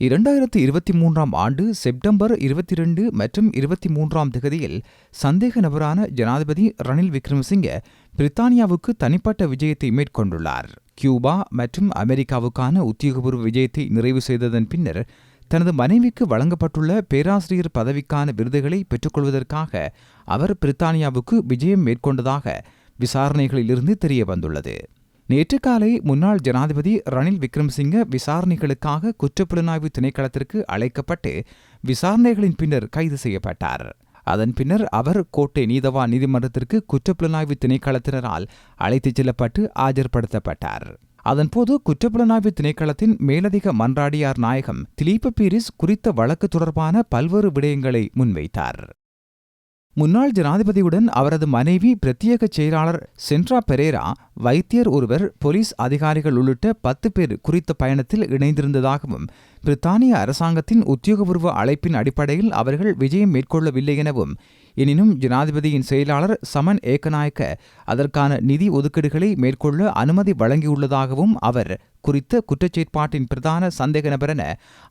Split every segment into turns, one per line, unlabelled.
இரண்டாயிரத்தி இருபத்தி மூன்றாம் ஆண்டு செப்டம்பர் இருபத்தி ரெண்டு மற்றும் இருபத்தி மூன்றாம் திகதியில் சந்தேக நபரான ஜனாதிபதி ரணில் விக்ரமசிங்க பிரித்தானியாவுக்கு தனிப்பட்ட விஜயத்தை மேற்கொண்டுள்ளார். கியூபா மற்றும் அமெரிக்காவுக்கான உத்தியோகபூர்வ விஜயத்தை நிறைவு செய்ததன் பின்னர் தனது மனைவிக்கு வழங்கப்பட்டுள்ள பேராசிரியர் பதவிக்கான விருதுகளை பெற்றுக்கொள்வதற்காக அவர் பிரித்தானியாவுக்கு விஜயம் மேற்கொண்டதாக விசாரணைகளிலிருந்து தெரிய வந்துள்ளது நேற்று காலை முன்னாள் ஜனாதிபதி ரணில் விக்ரமசிங்க விசாரணைகளுக்காக குற்றப்புலனாய்வு திணைக்களத்திற்கு அழைக்கப்பட்டு விசாரணைகளின் பின்னர் கைது செய்யப்பட்டார். அதன் பின்னர் அவர் கோட்டை நீதவான் நீதிமன்றத்திற்கு குற்றப்புலனாய்வு திணைக்களத்தினரால் அழைத்துச் செல்லப்பட்டு ஆஜர்படுத்தப்பட்டார். அதன்போது குற்றப்புலனாய்வு திணைக்களத்தின் மேலதிக மன்றாடியார் நாயகம் திலீப பீரிஸ் குறித்த வழக்கு தொடர்பான பல்வேறு விடயங்களை முன்வைத்தார். முன்னாள் ஜனாதிபதியுடன் அவரது மனைவி பிரத்யேக செயலாளர் சென்ட்ரா பெரேரா வைத்தியர் ஒருவர் போலீஸ் அதிகாரிகள் உள்ளிட்ட பத்து பேர் குறித்த பயணத்தில் இணைந்திருந்ததாகவும் பிரித்தானிய அரசாங்கத்தின் உத்தியோகபூர்வ அழைப்பின் அடிப்படையில் அவர்கள் விஜயம் மேற்கொள்ளவில்லை எனவும் எனினும் ஜனாதிபதியின் செயலாளர் சமன் ஏக்கநாயக்க அதற்கான நிதி ஒதுக்கீடுகளை மேற்கொள்ள அனுமதி வழங்கியுள்ளதாகவும் அவர் குறித்த குற்றச்செயற்பாட்டின் பிரதான சந்தேக நபரென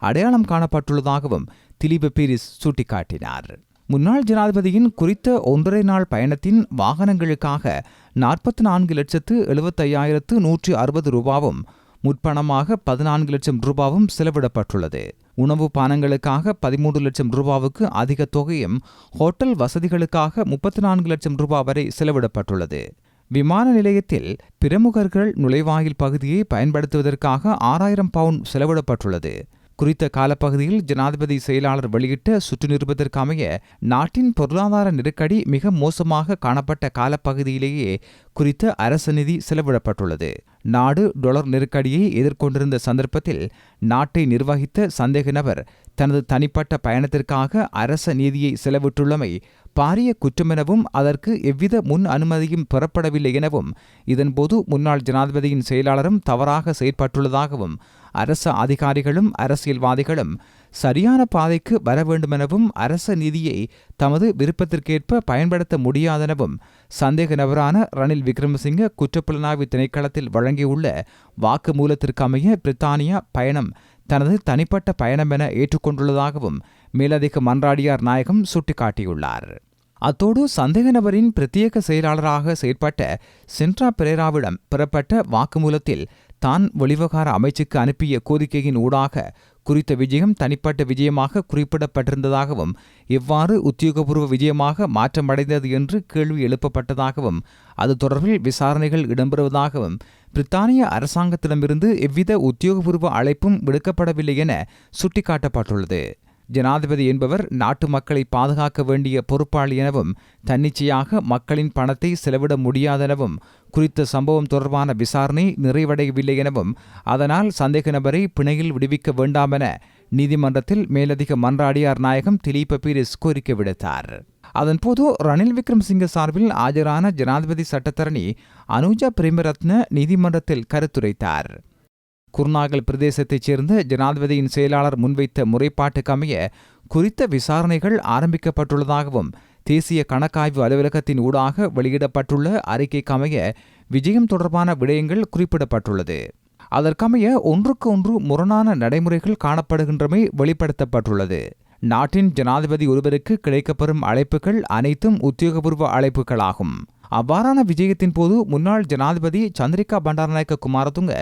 அடையாளம் காணப்பட்டுள்ளதாகவும் திலீப பீரிஸ் சுட்டிக்காட்டினார். முன்னாள் ஜனாதிபதியின் குறித்த ஒன்றரை நாள் பயணத்தின் வாகனங்களுக்காக நாற்பத்தி நான்கு லட்சத்து எழுபத்தையாயிரத்து நூற்றி அறுபது ரூபாவும் முற்பணமாக பதினான்கு லட்சம் ரூபாவும் செலவிடப்பட்டுள்ளது. உணவு பானங்களுக்காக பதிமூன்று லட்சம் ரூபாவுக்கு அதிக தொகையும் ஹோட்டல் வசதிகளுக்காக முப்பத்தி நான்கு லட்சம் ரூபாய் வரை செலவிடப்பட்டுள்ளது. விமான நிலையத்தில் பிரமுகர்கள் நுழைவாயில் பகுதியை பயன்படுத்துவதற்காக ஆறாயிரம் பவுண்ட் செலவிடப்பட்டுள்ளது. குறித்த காலப்பகுதியில் ஜனாதிபதி செயலாளர் வெளியிட்ட சுற்று நிருபத்திற்கு அமைய நாட்டின் பொருளாதார நெருக்கடி மிக மோசமாக காணப்பட்ட காலப்பகுதியிலேயே குறித்த அரசு நிதி செலவிடப்பட்டுள்ளது. நாடு டொலர் நெருக்கடியை எதிர்கொண்டிருந்த சந்தர்ப்பத்தில் நாட்டை நிர்வகித்த சந்தேக நபர் தனது தனிப்பட்ட பயணத்திற்காக அரச நிதியை செலவிட்டுள்ளமை பாரிய குற்றமெனவும் அதற்கு எவ்வித முன் அனுமதியும் பெறப்படவில்லை எனவும் இதன்போது முன்னாள் ஜனாதிபதியின் செயலாளரும் தவறாக செயற்பட்டுள்ளதாகவும் அரச அதிகாரிகளும் அரசியல்வாதிகளும் சரியான பாதைக்கு வர வேண்டுமெனவும் அரச நிதியை தமது விருப்பத்திற்கேற்ப பயன்படுத்த முடியாதெனவும் சந்தேக நபரான ரணில் விக்ரமசிங்க குற்றப்புலனாய்வு திணைக்களத்தில் வழங்கியுள்ள வாக்குமூலத்திற்கமைய பிரித்தானியா பயணம் தனது தனிப்பட்ட பயணம் என ஏற்றுக்கொண்டுள்ளதாகவும் மேலதிக மன்றாடியார் நாயகம் சுட்டிக்காட்டியுள்ளார். அத்தோடு சந்தேக நபரின் பிரத்யேக செயலாளராக செயற்பட்ட சென்ட்ரா பெரேராவிடம் பெறப்பட்ட வாக்குமூலத்தில் தான் வெளிவகார அமைச்சுக்கு அனுப்பிய கோரிக்கையின் ஊடாக குறித்த விஜயம் தனிப்பட்ட விஜயமாக குறிப்பிடப்பட்டிருந்ததாகவும் எவ்வாறு உத்தியோகபூர்வ விஜயமாக மாற்றமடைந்தது என்று கேள்வி எழுப்பப்பட்டதாகவும் அது தொடர்பில் விசாரணைகள் இடம்பெறுவதாகவும் பிரித்தானிய அரசாங்கத்திடமிருந்து எவ்வித உத்தியோகபூர்வ அழைப்பும் விடுக்கப்படவில்லை என சுட்டிக்காட்டப்பட்டுள்ளது. ஜனாதிபதி என்பவர் நாட்டு மக்களை பாதுகாக்க வேண்டிய பொறுப்பாளி எனவும் தன்னிச்சையாக மக்களின் பணத்தை செலவிட முடியாதெனவும் குறித்த சம்பவம் தொடர்பான விசாரணை நிறைவடையவில்லை எனவும் அதனால் சந்தேக நபரை பிணையில் விடுவிக்க வேண்டாமென நீதிமன்றத்தில் மேலதிக மன்றாடியார் நாயகம் திலீப பீரிஸ் கோரிக்கை விடுத்தார். அதன்போது ரணில் விக்ரம்சிங்க சார்பில் ஆஜரான ஜனாதிபதி சட்டத்தரணி அனுஜா பிரேமரத்ன நீதிமன்றத்தில் கருத்துரைத்தார். குர்நாகல் பிரதேசத்தைச் சேர்ந்த ஜனாதிபதியின் செயலாளர் முன்வைத்த முறைப்பாட்டுக்கமைய குறித்த விசாரணைகள் ஆரம்பிக்கப்பட்டுள்ளதாகவும் தேசிய கணக்காய்வு அலுவலகத்தின் ஊடாக வெளியிடப்பட்டுள்ள அறிக்கைக்கமைய விஜயம் தொடர்பான விடயங்கள் குறிப்பிடப்பட்டுள்ளது. அதற்கமைய ஒன்றுக்கு ஒன்று முரணான நடைமுறைகள் காணப்படுகின்றமை வெளிப்படுத்தப்பட்டுள்ளது. நாட்டின் ஜனாதிபதி ஒருவருக்கு கிடைக்கப்பெறும் அழைப்புகள் அனைத்தும் உத்தியோகபூர்வ அழைப்புகளாகும். அவ்வாறான விஜயத்தின் போது முன்னாள் ஜனாதிபதி சந்திரிகா பண்டாரநாயக்க குமாரதுங்க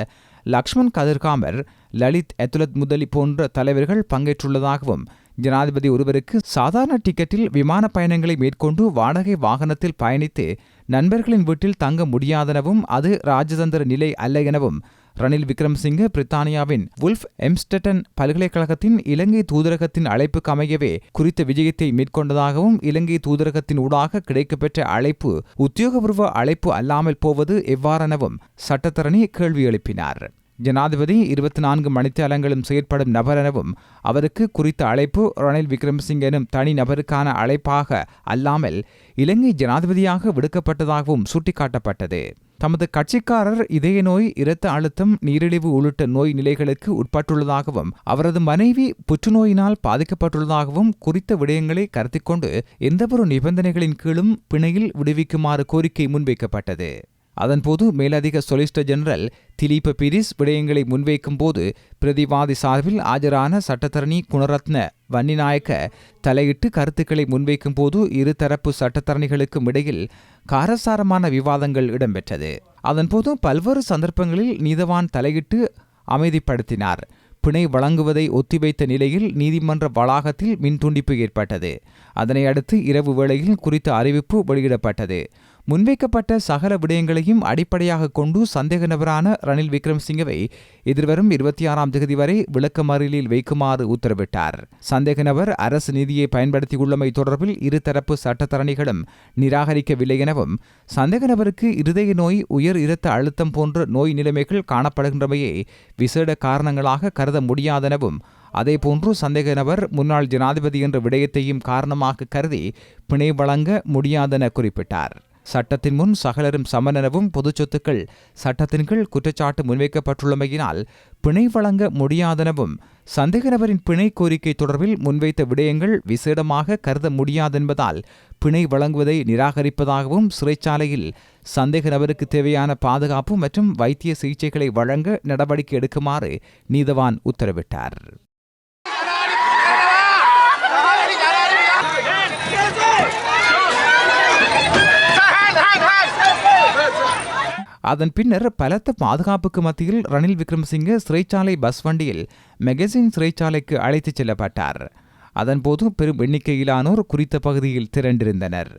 லக்ஷ்மண் கதிர்காமர் லலித் எத்துலத் முதலி போன்ற தலைவர்கள் பங்கேற்றுள்ளதாகவும் ஜனாதிபதி ஒருவருக்கு சாதாரண டிக்கெட்டில் விமான பயணங்களை மேற்கொண்டு வாடகை வாகனத்தில் பயணித்து நண்பர்களின் வீட்டில் தங்க முடியாதெனவும் அது ராஜதந்திர நிலை அல்ல எனவும் ரணில் விக்ரம்சிங்க பிரித்தானியாவின் வுல்ஃப் எம்ஸ்டடன் பல்கலைக்கழகத்தின் இலங்கை தூதரகத்தின் அழைப்புக்கு அமையவே குறித்த விஜயத்தை மேற்கொண்டதாகவும் இலங்கை தூதரகத்தின் ஊடாக கிடைக்கப்பெற்ற அழைப்பு உத்தியோகபூர்வ அழைப்பு அல்லாமல் போவது எவ்வாறெனவும் சட்டத்தரணி கேள்வி எழுப்பினார். ஜனாதிபதி இருபத்தி நான்கு மணித்தளங்களும் செயற்படும் நபர் எனவும் அவருக்கு குறித்த அழைப்பு ரணில் விக்ரமசிங் எனும் தனி நபருக்கான அழைப்பாக அல்லாமல் இலங்கை ஜனாதிபதியாக விடுக்கப்பட்டதாகவும் சுட்டிக்காட்டப்பட்டது. தமது கட்சிக்காரர் இதய நோய் இரத்த அழுத்தம் நீரிழிவு உள்ளிட்ட நோய் நிலைகளுக்கு உட்பட்டுள்ளதாகவும் அவரது மனைவி புற்றுநோயினால் பாதிக்கப்பட்டுள்ளதாகவும் குறித்த விடயங்களை கருத்தில் கொண்டு எந்தவொரு நிபந்தனைகளின் கீழும் பிணையில் விடுவிக்குமாறு கோரிக்கை முன்வைக்கப்பட்டது. அதன்போது மேலதிக சொலிசிட்டர் ஜெனரல் திலீப பிரிஸ் விடயங்களை முன்வைக்கும் போது பிரதிவாதி சார்பில் ஆஜரான சட்டத்தரணி குணரத்ன வன்னிநாயக்க தலையிட்டு கருத்துக்களை முன்வைக்கும் போது இருதரப்பு சட்டத்தரணிகளுக்கும் இடையில் காரசாரமான விவாதங்கள் இடம்பெற்றது. அதன்போது பல்வேறு சந்தர்ப்பங்களில் நீதவான் தலையிட்டு அமைதிப்படுத்தினார். பிணை வழங்குவதை ஒத்திவைத்த நிலையில் நீதிமன்ற வளாகத்தில் மின் துண்டிப்பு ஏற்பட்டது. அதனை அடுத்து இரவு வேளையில் குறித்த அறிவிப்பு வெளியிடப்பட்டது. முன்வைக்கப்பட்ட சகல விடயங்களையும் அடிப்படையாக கொண்டு சந்தேக நபரான ரணில் விக்ரம்சிங்கவை எதிர்வரும் இருபத்தி ஆறாம் தேதி வரை விளக்கமறியலில் வைக்குமாறு உத்தரவிட்டார். சந்தேக நபர் அரசு நிதியை பயன்படுத்தியுள்ளமை தொடர்பில் இருதரப்பு சட்டத்தரணிகளும் நிராகரிக்கவில்லை எனவும் சந்தேக நபருக்கு இருதய நோய் உயர் இரத்த அழுத்தம் போன்ற நோய் நிலைமைகள் காணப்படுகின்றமையே விசேட காரணங்களாக கருத முடியாதெனவும் அதேபோன்று சந்தேக நபர் முன்னாள் ஜனாதிபதி என்ற விடயத்தையும் காரணமாக கருதி பிணை வழங்க முடியாதென குறிப்பிட்டார். சட்டத்தின் முன் சகலரும் சமனெனவும் பொது சொத்துக்கள். சட்டத்தின் கீழ் குற்றச்சாட்டு முன்வைக்கப்பட்டுள்ளமையினால் பிணை வழங்க முடியாதெனவும் சந்தேக நபரின் பிணை கோரிக்கை தொடர்பில் முன்வைத்த விடயங்கள் விசேடமாக கருத முடியாதென்பதால் பிணை வழங்குவதை நிராகரிப்பதாகவும் சிறைச்சாலையில் சந்தேக நபருக்கு தேவையான பாதுகாப்பு மற்றும் வைத்திய சிகிச்சைகளை வழங்க நடவடிக்கை எடுக்குமாறு நீதவான் உத்தரவிட்டார். அதன் பின்னர் பலத்த பாதுகாப்புக்கு மத்தியில் ரணில் விக்ரமசிங்க சிறைச்சாலை பஸ் வண்டியில் மெகசின் சிறைச்சாலைக்கு அழைத்துச் செல்லப்பட்டார். அதன்போது பெரும் எண்ணிக்கையிலானோர் குறித்த பகுதியில் திரண்டிருந்தனர்.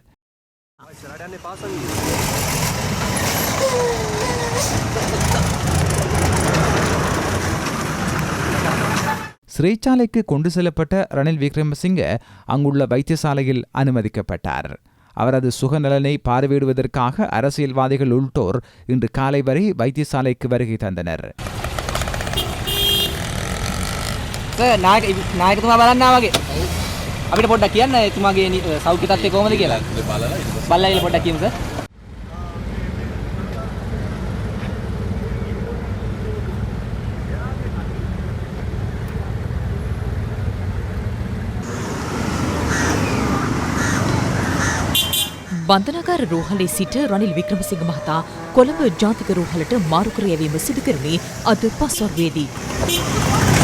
சிறைச்சாலைக்கு கொண்டு செல்லப்பட்ட ரணில் விக்ரமசிங்க அங்குள்ள வைத்தியசாலையில் அனுமதிக்கப்பட்டார். அவரது சுகநலனை பார்வையிடுவதற்காக அரசியல்வாதிகள் உள்ளிட்டோர் இன்று காலை வரை வைத்தியசாலைக்கு வருகை தந்தனர்
සර් නායක නායකතුමා බලන්න ආවගේ අපිට පොඩ්ඩක් කියන්න එතුමාගේ නි- සෞඛ්‍ය තත්ත්වය කොහොමද කියලා බලලා කියලා පොඩ්ඩක් කියමු සර්
බන්ධනාගාර රෝහලේ සිට රනිල් වික්‍රමසිංහ මහතා කොළඹ ජාතික රෝහලට මාරු කර යැවීම සිදු කෙරුණේ අද පස්වරුවේදී.